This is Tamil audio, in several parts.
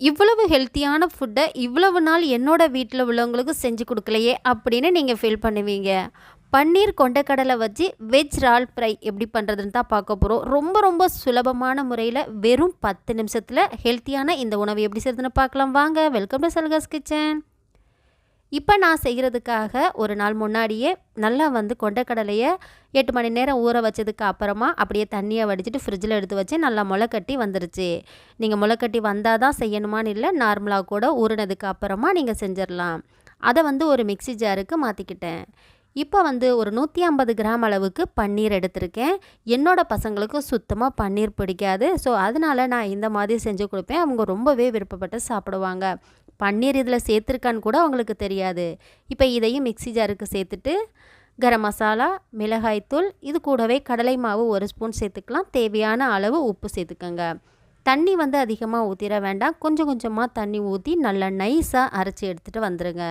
இவ்வளவு ஹெல்த்தியான ஃபுட்டை இவ்வளவு நாள் என்னோட வீட்டில் உள்ளவங்களுக்கு செஞ்சு கொடுக்கலையே அப்படின்னு நீங்கள் ஃபீல் பண்ணுவீங்க. பன்னீர் கொண்டக்கடலை வச்சு வெஜ் ரால் ஃப்ரை எப்படி பண்ணுறதுன்னு தான் பார்க்க போகிறோம் ரொம்ப ரொம்ப சுலபமான முறையில் வெறும் பத்து நிமிஷத்தில் ஹெல்த்தியான இந்த உணவு எப்படி செய்யறதுன்னு பார்க்கலாம். வாங்க வெல்கம் டு சல்காஸ் கிச்சன் இப்போ நான் செய்கிறதுக்காக ஒரு நாள் முன்னாடியே நல்லா வந்து கொண்டக்கடலையை எட்டு மணி நேரம் ஊற வச்சதுக்கு அப்புறமா அப்படியே தண்ணியை வடிச்சிட்டு ஃப்ரிட்ஜில் எடுத்து வச்சு நல்லா முளைக்கட்டி வந்துருச்சு. நீங்கள் முளைக்கட்டி வந்தால் தான் செய்யணுமான்னு இல்லை நார்மலாக கூட ஊறினதுக்கு அப்புறமா நீங்கள் செஞ்சிடலாம் அதை வந்து ஒரு மிக்சி ஜாருக்கு மாற்றிக்கிட்டேன் இப்போ வந்து ஒரு நூற்றி ஐம்பது கிராம் அளவுக்கு பன்னீர் எடுத்திருக்கேன். என்னோடய பசங்களுக்கு சுத்தமாக பன்னீர் பிடிக்காது. ஸோ அதனால் நான் இந்த மாதிரி செஞ்சு கொடுப்பேன். அவங்க ரொம்பவே விருப்பப்பட்டு சாப்பிடுவாங்க. பன்னீர் இதில் சேர்த்துருக்கான்னு கூட அவங்களுக்கு தெரியாது. இப்போ இதையும் மிக்சி ஜாருக்கு சேர்த்துட்டு கரம் மசாலா மிளகாய்த்தூள் இது கூடவே கடலை மாவு ஒரு ஸ்பூன் சேர்த்துக்கலாம். தேவையான அளவு உப்பு சேர்த்துக்கோங்க. தண்ணி வந்து அதிகமாக ஊற்றிட வேண்டாம். கொஞ்சம் கொஞ்சமாக தண்ணி ஊற்றி நல்லா நைஸாக அரைச்சி எடுத்துகிட்டு வந்துடுங்க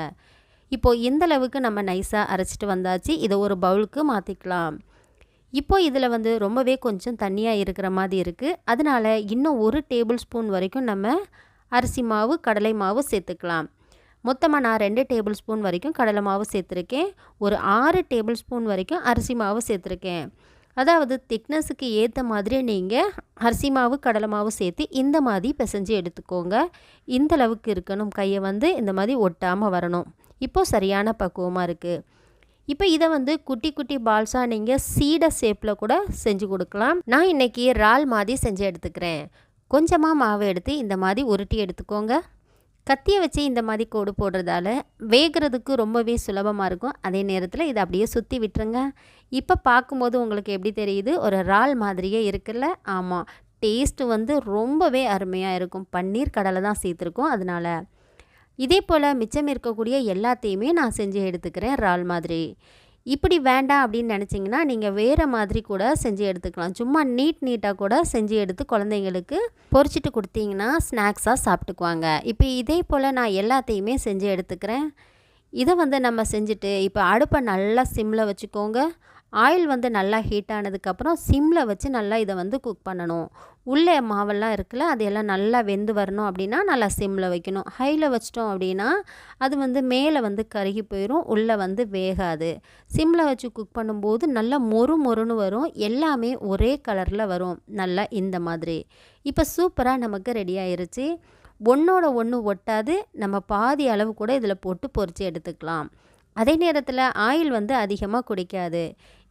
இப்போது இந்தளவுக்கு நம்ம நைஸாக அரைச்சிட்டு வந்தாச்சு. இதை ஒரு பவுலுக்கு மாற்றிக்கலாம் இப்போது இதில் வந்து ரொம்பவே கொஞ்சம் தண்ணியாக இருக்கிற மாதிரி இருக்குது அதனால் இன்னும் ஒரு டேபிள் ஸ்பூன் வரைக்கும் நம்ம அரிசி மாவு கடலை மாவு சேர்த்துக்கலாம். மொத்தமாக நான் ரெண்டு டேபிள் ஸ்பூன் வரைக்கும் கடலை மாவு சேர்த்துருக்கேன். ஒரு ஆறு டேபிள் ஸ்பூன் வரைக்கும் அரிசி மாவு சேர்த்துருக்கேன். அதாவது திக்னஸுக்கு ஏற்ற மாதிரி நீங்கள் அரிசி மாவு கடலை மாவு சேர்த்து இந்த மாதிரி பிசைஞ்சு எடுத்துக்கோங்க. இந்த அளவுக்கு இருக்கணும். கையை வந்து இந்த மாதிரி ஒட்டாமல் வரணும். இப்போது சரியான பக்குவமாக இருக்குது இப்போ இதை வந்து குட்டி குட்டி பால்ஸாக நீங்கள் சீடை ஷேப்பில் கூட செஞ்சு கொடுக்கலாம். நான் இன்றைக்கி இறால் மாதிரி செஞ்சு எடுத்துக்கிறேன். கொஞ்சமாக மாவு எடுத்து இந்த மாதிரி உருட்டி எடுத்துக்கோங்க. கத்தியை வச்சு இந்த மாதிரி கோடு போடுறதால வேகிறதுக்கு ரொம்பவே சுலபமாக இருக்கும். அதே நேரத்தில் இதை அப்படியே சுற்றி விட்டுருங்க. இப்போ பார்க்கும்போது உங்களுக்கு எப்படி தெரியுது? ஒரு இறால் மாதிரியே இருக்குல்ல? ஆமாம் டேஸ்ட்டு வந்து ரொம்பவே அருமையாக இருக்கும். பன்னீர் கடலை தான் சேர்த்துருக்கோம் அதனால். இதே போல் மிச்சம் இருக்கக்கூடிய எல்லாத்தையுமே நான் செஞ்சு எடுத்துக்கிறேன் இறால் மாதிரி. இப்படி வேண்டாம் அப்படின்னு நினச்சிங்கன்னா நீங்கள் வேறு மாதிரி கூட செஞ்சு எடுத்துக்கலாம். சும்மா நீட் நீட்டாக கூட செஞ்சு எடுத்து குழந்தைங்களுக்கு பொறிச்சிட்டு கொடுத்தீங்கன்னா ஸ்நாக்ஸாக சாப்பிட்டுக்குவாங்க. இப்போ இதே போல் நான் எல்லாத்தையுமே செஞ்சு எடுத்துக்கிறேன். இதை வந்து நம்ம செஞ்சுட்டு இப்போ அடுப்பை நல்லா சிம்மில் வச்சுக்கோங்க. ஆயில் வந்து நல்லா ஹீட் ஆனதுக்கப்புறம் சிம்மில் வச்சு நல்லா இதை வந்து குக் பண்ணணும். உள்ளே மாவெல்லாம் இருக்குல்ல அதையெல்லாம் நல்லா வெந்து வரணும் அப்படின்னா நல்லா சிம்மில் வைக்கணும். ஹையில் வச்சிட்டோம் அப்படின்னா அது வந்து மேலே வந்து கருகி போயிடும் உள்ளே வந்து வேகாது. சிம்மில் வச்சு குக் பண்ணும்போது நல்லா மொறு மொறுன்னு வரும் எல்லாமே ஒரே கலரில் வரும். நல்லா இந்த மாதிரி. இப்போ சூப்பராக நமக்கு ரெடி ஆயிருச்சு. ஒன்றோட ஒன்று ஒட்டாது நம்ம பாதி அளவு கூட இதில் போட்டு பொறிச்சு எடுத்துக்கலாம். அதே நேரத்தில் ஆயில் வந்து அதிகமாக குடிக்காது.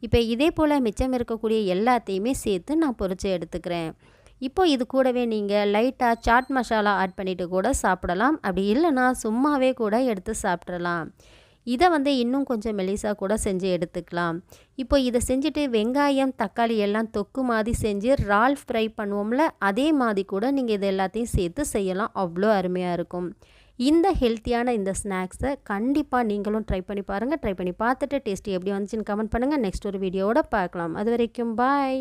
இப்போ இதே போல் மிச்சம் இருக்கக்கூடிய எல்லாத்தையுமே சேர்த்து நான் பொறிச்சு எடுத்துக்கிறேன். இப்போ இது கூடவே நீங்கள் லைட்டாக சாட் மசாலா ஆட் பண்ணிவிட்டு கூட சாப்பிடலாம். அப்படி இல்லைன்னா சும்மாவே கூட எடுத்து சாப்பிட்றலாம் இதை வந்து இன்னும் கொஞ்சம் மெலிசாக கூட செஞ்சு எடுத்துக்கலாம். இப்போ இதை செஞ்சுட்டு வெங்காயம் தக்காளி எல்லாம் தொக்கு மாதிரி செஞ்சு ரால் ஃப்ரை பண்ணுவோம்ல அதே மாதிரி கூட நீங்கள் இது எல்லாத்தையும் சேர்த்து செய்யலாம். அவ்வளோ அருமையாக இருக்கும். இந்த ஹெல்த்தியான இந்த ஸ்நாக்ஸை கண்டிப்பாக நீங்களும் ட்ரை பண்ணி பாருங்கள் ட்ரை பண்ணி பார்த்துட்டு டேஸ்ட்டு எப்படி வந்துச்சுன்னு கமெண்ட் பண்ணுங்கள் நெக்ஸ்ட் ஒரு வீடியோவோட பார்க்கலாம். அது வரைக்கும் பாய்